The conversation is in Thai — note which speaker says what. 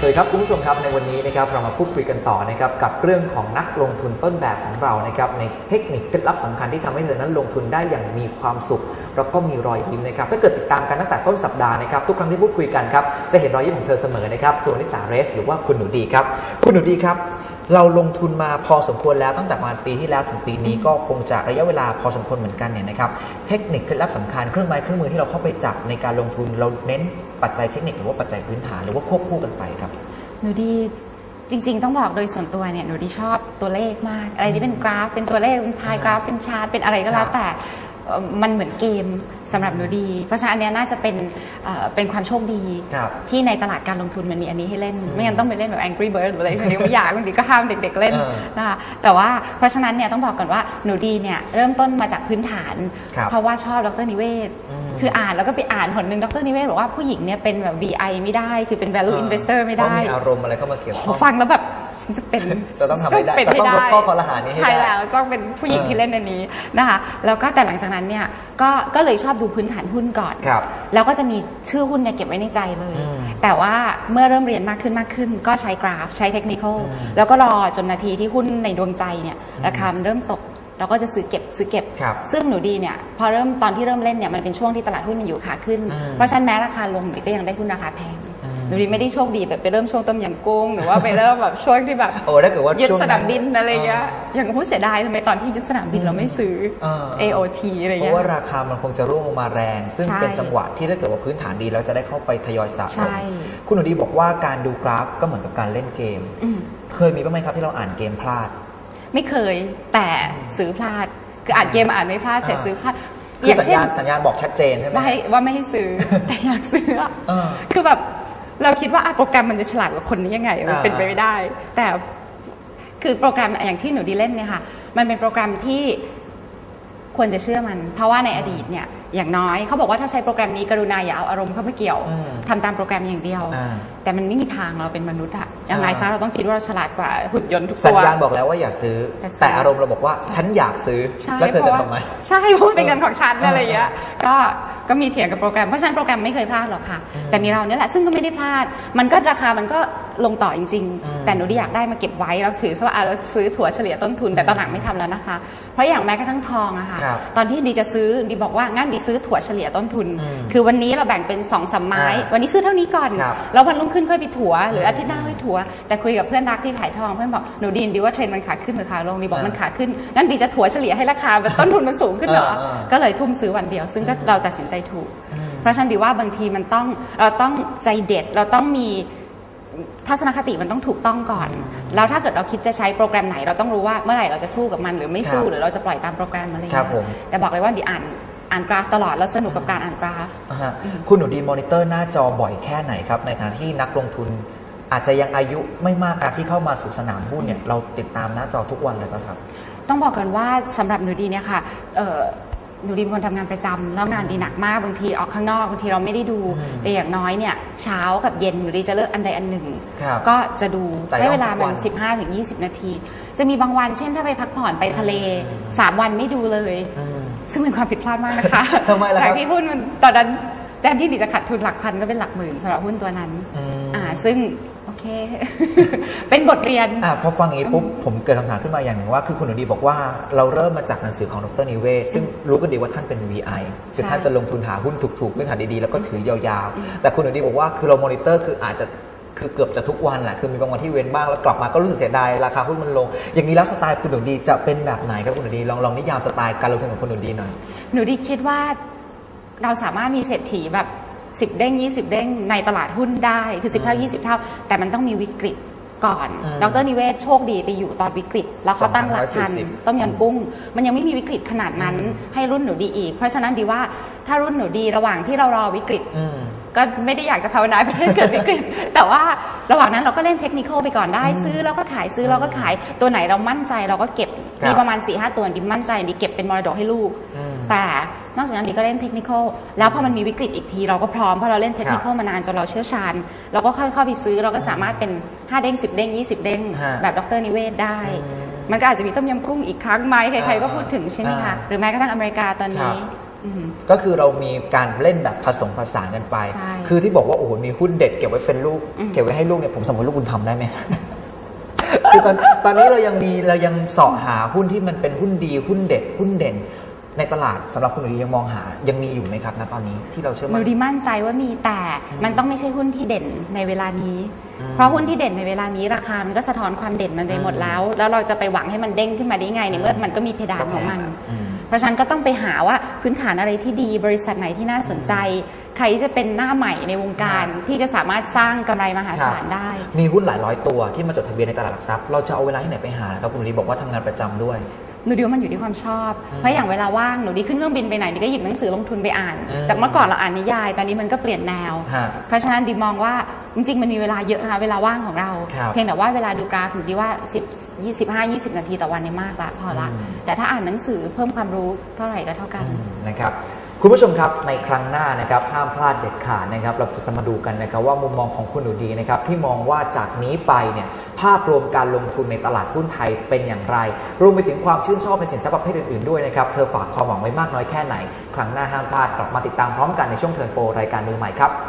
Speaker 1: สวัสดีครับคุณผู้ชมครับในวันนี้นะครับเรามาพูดคุยกันต่อนะครับกับเรื่องของนักลงทุนต้นแบบของเรานะครับในเทคนิคเคล็ดลับสำคัญที่ทำให้เธอนั้นลงทุนได้อย่างมีความสุข แล้วก็มีรอยยิ้มนะครับถ้าเกิดติดตามกันตั้งแต่ต้นสัปดาห์นะครับทุกครั้งที่พูดคุยกันครับจะเห็นรอยยิ้มของเธอเสมอนะครับคุณนิสาเรส หรือว่าคุณหนูดีครับคุณหนูดีครับ เราลงทุนมาพอสมควรแล้วตั้งแต่ประมาณปีที่แล้วถึงปีนี้ก็คงจะระยะเวลาพอสมควรเหมือนกันเนี่ยนะครับเทคนิคเคล็ดลับสำคัญเครื่องไม้เครื่องมือที่เราเข้าไปจับในการลงทุนเราเน้นปัจจัยเทคนิคหรือว่าปัจจัยพื้นฐานหรือว่าควบคู่กันไปครับ
Speaker 2: หนูดีจริง ๆ ต้องบอกโดยส่วนตัวเนี่ยหนูดีชอบตัวเลขมาก อะไรที่เป็นกราฟเป็นตัวเลขเป็นพายกราฟเป็นชาร์ตเป็นอะไรก็แล้วแต่ มันเหมือนเกมสำหรับหนูดี เพราะฉะนั้นอันเนี้ยน่าจะเป็นเอ่อเป็นความโชคดี
Speaker 1: ครับ
Speaker 2: ที่ในตลาดการลงทุนมันมีอันนี้ให้เล่น ไม่งั้นต้องไปเล่นแบบ Angry Bird หรืออะไรชนิดไม่อยากบางทีก็ห้ามเด็กๆเล่น
Speaker 1: เออ
Speaker 2: นะคะแต่ว่าเพราะฉะนั้นเนี่ยต้องบอกก่อนว่าหนูดีเนี่ยเริ่มต้นมาจากพื้นฐาน
Speaker 1: ครับ
Speaker 2: เพราะว่าชอบดรนิเวศ
Speaker 1: อืม
Speaker 2: คืออ่านแล้วก็ไปอ่านผลหนึ่งดรนิเวศบอกว่าผู้หญิงเนี่ยเป็นแบบ VI ไม่ได้ คือเป็น value investor ไม่ได้
Speaker 1: เพราะมีอารมณ์อะไรเข้ามาเกี่ยว
Speaker 2: โห
Speaker 1: ข้อง
Speaker 2: ฟังแล้วแบบฉันจะเป็น
Speaker 1: จะต้องทำให้ได้
Speaker 2: เป็น
Speaker 1: จะ
Speaker 2: ให้
Speaker 1: ต้องลด
Speaker 2: ได้
Speaker 1: ข้อคอรหานี้ให้
Speaker 2: ใช่
Speaker 1: ได้
Speaker 2: แล้วจ้องเป็นผู้หญิง
Speaker 1: เออ
Speaker 2: ที่เล่นอันนี้นะคะแล้วก็แต่หลังจากนั้นเนี่ยก็ก็เลยชอบดูพื้นฐานหุ้นก่อน
Speaker 1: ครับ
Speaker 2: แล้วก็จะมีชื่อหุ้นเนี่ยเก็บไว้ในใจเลย
Speaker 1: อืม
Speaker 2: แต่ว่าเมื่อเริ่มเรียนมากขึ้นมากขึ้น ก็ใช้กราฟใช้เทคนิค
Speaker 1: อืม
Speaker 2: แล้วก็รอจนนาทีที่หุ้นในดวงใจเนี่ยราคามันเริ่มตก เราก็จะซื้อเก็บซื้อเก็บ
Speaker 1: ครับ
Speaker 2: ซึ่งหนูดีเนี่ยพอเริ่มตอนที่เริ่มเล่นเนี่ยมันเป็นช่วงที่ตลาดหุ้นมันอยู่ขาขึ้น
Speaker 1: อืม
Speaker 2: เพราะฉะนั้นแม้ราคาลงหนูก็ยังได้หุ้นราคาแพง
Speaker 1: อืม
Speaker 2: หนูดีไม่ได้โชคดีแบบไปเริ่มช่วงต้มยำกุ้งหรือว่าไปเริ่มแบบช่วงที่แบบ
Speaker 1: โอ้ถ้าเกิดว่า
Speaker 2: ยึด
Speaker 1: ช่วง
Speaker 2: สนามบินอะไรเงี้ย
Speaker 1: อ
Speaker 2: อย่างผู้เสียดายทำไมตอนที่ยึดสนามบินเราไม่ซื้อ
Speaker 1: เออ
Speaker 2: AOT อะไร
Speaker 1: เพ
Speaker 2: เงี้
Speaker 1: ราะ
Speaker 2: ย
Speaker 1: ว่าราคามันคงจะร่วงลงมาแรง ซึ่ง
Speaker 2: ใช่
Speaker 1: เป็นจังหวะที่ถ้าเกิดว่าพื้นฐานดีแล้วจะได้เข้าไปทยอยสะส
Speaker 2: ใช่
Speaker 1: มคุณหนูดีบอกว่าการดูกราฟก็เหมือนกับการเล่นเกม
Speaker 2: อืม
Speaker 1: เคยมีบ้างไหมครับที่เราอ่านเกมพลาด
Speaker 2: ไม่เคยแต่ซื้อพลาด คืออ่านเกมอ่านไม่พลาดแต่
Speaker 1: อ่า
Speaker 2: ซื้อพลาด
Speaker 1: คื
Speaker 2: อ
Speaker 1: อย่างสัญ
Speaker 2: เช่น
Speaker 1: ญาณสัญญาณบอกชัดเจนใช่ไหม
Speaker 2: ว่าให้ว่าไม่ให้ซื้อแต่อยากซื้ออะ
Speaker 1: เออ
Speaker 2: คือแบบเราคิดว่าอะโปรแกรมมันจะฉลาดกว่าคนนี้ยังไงมัน
Speaker 1: อ่า
Speaker 2: เป็นไปไม่ได้ แต่คือโปรแกรมอย่างที่หนูดีเล่นเนี่ยค่ะ มันเป็นโปรแกรมที่ควรจะเชื่อมัน เพราะว่าในอดีตเนี่ยอย่างน้อยเขาบอกว่าถ้าใช้โปรแกรมนี้กรุณาอย่าเอาอารมณ์เข้ามาเกี่ยว
Speaker 1: อืม
Speaker 2: ทำตามโปรแกรมอย่างเดียว
Speaker 1: อ่า
Speaker 2: แต่มันไม่มีทางเราเป็นมนุษย์อะ ยังไง
Speaker 1: อ่า
Speaker 2: ซะเราต้องคิดว่าเราฉลาดกว่าหุ่นยนต์ทุก
Speaker 1: สั
Speaker 2: ตั
Speaker 1: ญ
Speaker 2: ว
Speaker 1: ญาณบอกแล้วว่าอย่าซื้อ
Speaker 2: แต่ซื้อ
Speaker 1: แต่อารมณ์เราบอกว่าฉันอยากซื้อ
Speaker 2: ใช่
Speaker 1: แล้วเธอ
Speaker 2: เพ
Speaker 1: จะ
Speaker 2: ราะว่า
Speaker 1: ทำไหม
Speaker 2: ใช่เพราะมันเป็นเงินของฉัน
Speaker 1: เอออ
Speaker 2: อะไรอย่างเงี้ยก็ก็มีเถียงกับโปรแกรม เพราะฉะนั้นโปรแกรมไม่เคยพลาดหรอกค่ะ แต่มีเราเนี่ยแหละซึ่งก็ไม่ได้พลาด มันก็ราคามันก็ลงต่อจริง
Speaker 1: อืม
Speaker 2: ๆแต่หนูดีอยากได้มาเก็บไว้แล้วถือซะว่าอะเราซื้อถั่วเฉลี่ยต้นทุนแต่ตอนหลังไม่ทำแล้วนะคะ เพราะอย่างแม้กระทั่งทองอะค่ะ
Speaker 1: ครับ
Speaker 2: ตอนที่ดีจะซื้อดีบอกว่างั้นดีซื้อถั่วเฉลี่ยต้นทุน
Speaker 1: อืม
Speaker 2: คือวันนี้เราแบ่งเป็นสองสามไม้
Speaker 1: อ่า
Speaker 2: วันนี้ซื้อเท่านี้ก่อน
Speaker 1: ครับ
Speaker 2: แล้ววันรุ่งขึ้นค่อยไปถั่วหรืออาทิตย์หน้าค่อยถั่วแต่คุยกับเพื่อนรักที่ขายทองเพื่อนบอกหนูดีดีว่าเทรนด์มันขาขึ้นหรือขาลงดีบอกมันขาขึ้นงั้นดีจะถั่วเฉลี่ยให้ราคาแบบต้นทุนมันสูงขึ้นเหรอ
Speaker 1: เออเออ
Speaker 2: ก็เลยทุ่มซื้อวันเดียว ซึ่งก็เราตัดสินใจถูก เพราะฉะนันดีว่าบางทีมันต้องเราต้องใจเด็ดเราต้องมีทัศนคติมันต้องถูกต้องก่อน แล้วถ้าเกิดเราคิดจะใช้โปรแกรมไหน เราต้องรู้ว่าเมื่อไหร่เราจะสู้กับมันหรือไม่สู้
Speaker 1: ครับ
Speaker 2: หรือเราจะปล่อยตามโปรแกรมอะไรอย่าง
Speaker 1: ครั
Speaker 2: เงี้
Speaker 1: บผม
Speaker 2: ยแต่บอกเลยว่าดีอ่านอ่านกราฟตลอดแล้วสนุกกับการอ่านกราฟ
Speaker 1: อ่าฮะคุณหนูดีมอนิเตอร์หน้าจอบ่อยแค่ไหนครับ ในฐานะที่นักลงทุน อาจจะยังอายุไม่มากการที่เข้ามาสู่สนามหุ้นเนี่ยเราติดตามหน้าจอทุกวันเลยป่ะครับ
Speaker 2: ต้องบอกกันว่าสำหรับหนูดีเนี่ยค่ะเอ่อหนูดีเป็นคนทำงานประจำแล้วงานดีหนักมากบางทีออกข้างนอกบางทีเราไม่ได้ดู
Speaker 1: อืม
Speaker 2: แต่อย่างน้อยเนี่ยเช้ากับเย็นหนูดีจะเลือกอันใดอันหนึ่ง
Speaker 1: ครับ
Speaker 2: ก็จะดู
Speaker 1: แต่
Speaker 2: ให้เวลา
Speaker 1: ต้องทุก
Speaker 2: มั
Speaker 1: วันน
Speaker 2: 15ถึง20 นาที จะมีบางวันเช่นถ้าไปพักผ่อนไปทะเล 3 วันไม่ดูเลย
Speaker 1: อืม
Speaker 2: ซึ่งเป็นความผิดพลาดมากนะคะ
Speaker 1: ทำไมล่ะครับ
Speaker 2: จากที่หุ้นมันตอนนั้นแทนที่ดีจะขาดทุนหลักพันก็เป็นหลักหมื่นสำหรับหุ้นตัวนั้น
Speaker 1: อืม
Speaker 2: อ่าซึ่ง โอเค เป็นบทเรียน
Speaker 1: อะพอฟังอย่างนี้ปุ๊บผมเกิดคำถามขึ้นมาอย่างหนึ่งว่า คือคุณหนูดีบอกว่าเราเริ่มมาจากหนังสือของดรนิเวศ ซึ่งรู้กันดีว่าท่านเป็น VI คือ
Speaker 2: ใช่
Speaker 1: ท่านจะลงทุนหาหุ้นถูกๆพื้นฐานดีๆ แล้วก็ถือยาวๆ แต่คุณหนูดีบอกว่าคือเรามอนิเตอร์คืออาจจะคือเกือบจะทุกวันแหละคือมีบางวันที่เว้นบ้างแล้วกลับมาก็รู้สึกเสียดายราคาหุ้นมันลง อย่างนี้แล้วสไตล์คุณหนูดีจะเป็นแบบไหนครับคุณหนูดีลองลองนิยามสไตล์การลงทุนของคุณหนูดีหน่อย
Speaker 2: หนูดีคิดว่าเราสามารถมีเศรษฐีแบบ 10 เด้ง 20 เด้งในตลาดหุ้นได้คือ 10 เท่า 20 เท่า แต่มันต้องมีวิกฤตก่อน
Speaker 1: อืม
Speaker 2: ดรนิเวศโชคดีไปอยู่ตอนวิกฤต แล้วเขาตั้งหลักทัน
Speaker 1: 2540
Speaker 2: ต้มยำกุ้ง มันยังไม่มีวิกฤตขนาดนั้นให้รุ่นหนูดีอีก เพราะฉะนั้นดีว่าถ้ารุ่นหนูดีระหว่างที่เรารอวิกฤต
Speaker 1: อืม
Speaker 2: ก็ไม่ได้อยากจะภาวนาให้ประเทศเกิดวิกฤต แต่ว่าระหว่างนั้นเราก็เล่นเทคนิคไปก่อนได้ ซื้อแล้วก็ขายซื้อแล้วก็ขายตัวไหนเรามั่นใจเราก็เก็บ
Speaker 1: ครับ
Speaker 2: มีประมาณ4ีหตัวดิมั่นใจดิเก็บเป็นมรดกให้ลูก
Speaker 1: อืม
Speaker 2: แต่ นอกจากนั้นดิก็เล่นเทคนิคแล้วพอมันมีวิกฤตอีกทีเราก็พร้อมเพราะเราเล่นเทคนิคมานานจนเราเชี่ยวชาญ เราก็ค่อยเข้าไปซื้อเราก็สามารถเป็น5เด้ง10 เด้ง 20 เด้ง
Speaker 1: ฮะ
Speaker 2: แบบดรนิเวศได้
Speaker 1: อืม
Speaker 2: มันก็อาจจะมีต้มยำกุ้งอีกครั้งไหมใครๆก็พูดถึงใช่ไหม
Speaker 1: อ่า
Speaker 2: คะหรือแม้กระทั่งอเมริกาตอนนี้
Speaker 1: ครับ
Speaker 2: อืม
Speaker 1: ก็คือเรามีการเล่นแบบผสมผสานกันไป
Speaker 2: ใช่
Speaker 1: คือที่บอกว่าโอ้โหมีหุ้นเด็ดเก็บไว้เป็นลูก
Speaker 2: อืม
Speaker 1: เก็บไว้ให้ลูกเนี่ยผมสมมติลูกคุณทำได้ไหมคือตอนตอนนี้เรายังมีเรายังเสาะหาหุ้นที่มันเป็นหุ้นดีหุ้นเด็ดหุ้นเด่น ในตลาดสำหรับคุณหนูดียังมองหา ยังมีอยู่ไหมครับณตอนนี้ที่เราเชื่อ
Speaker 2: ห
Speaker 1: มั่
Speaker 2: นู
Speaker 1: น
Speaker 2: ดีมั่นใจว่ามีแต่มันต้องไม่ใช่หุ้นที่เด่นในเวลานี้
Speaker 1: อืม
Speaker 2: เพราะหุ้นที่เด่นในเวลานี้ราคามันก็สะท้อนความเด่นมันไปหมดแล้ว แล้วเราจะไปหวังให้มันเด้งขึ้นมาได้ไงในเมื่อมันก็มีเพดานของมัน
Speaker 1: อืม
Speaker 2: เพราะฉะนั้นก็ต้องไปหาว่าพื้นฐานอะไรที่ดีบริษัทไหนที่น่าสนใจ ใครจะเป็นหน้าใหม่ในวงการที่จะสามารถสร้างกำไรมหาศาลได้
Speaker 1: มีหุ้นหลายร้อยตัวที่มาจดทะเบียนในตลาดหลักทรัพย์เราจะเอาเวลาที่ไหนไปหาครับคุณหนูดีบอกว่าทำงานประจำด้วย
Speaker 2: หนูดีว่ามันอยู่ที่ความชอบ เพราะอย่างเวลาว่างหนูดีขึ้นเครื่องบินไปไหนดีก็หยิบหนังสือลงทุนไปอ่าน
Speaker 1: อืม
Speaker 2: จากเมื่อก่อนเราอ่านนิยาย ตอนนี้มันก็เปลี่ยนแนว
Speaker 1: ฮะ
Speaker 2: เพราะฉะนั้นดีมองว่าจริงๆ มันมีเวลาเยอะนะคะเวลาว่างของเรา
Speaker 1: ครับ
Speaker 2: เพียงแต่ว่าเวลาดูกราฟหนูดีว่า10 25 20 นาทีต่อวันเนี่ยมากละพอละ
Speaker 1: อืม
Speaker 2: แต่ถ้าอ่านหนังสือเพิ่มความรู้เท่าไหร่ก็เท่ากัน
Speaker 1: อืมนะครับ คุณผู้ชมครับในครั้งหน้านะครับห้ามพลาดเด็ดขาดนะครับ เราจะมาดูกันนะครับว่ามุมมองของคุณหนูดีนะครับที่มองว่าจากนี้ไปเนี่ยภาพรวมการลงทุนในตลาดหุ้นไทยเป็นอย่างไร รวมไปถึงความชื่นชอบในสินทรัพย์ประเภทอื่นๆด้วยนะครับเธอฝากความหวังไว้มากน้อยแค่ไหน ครั้งหน้าห้ามพลาดกลับมาติดตามพร้อมกันในช่วงเทิร์นโปรรายการมือใหม่ครับ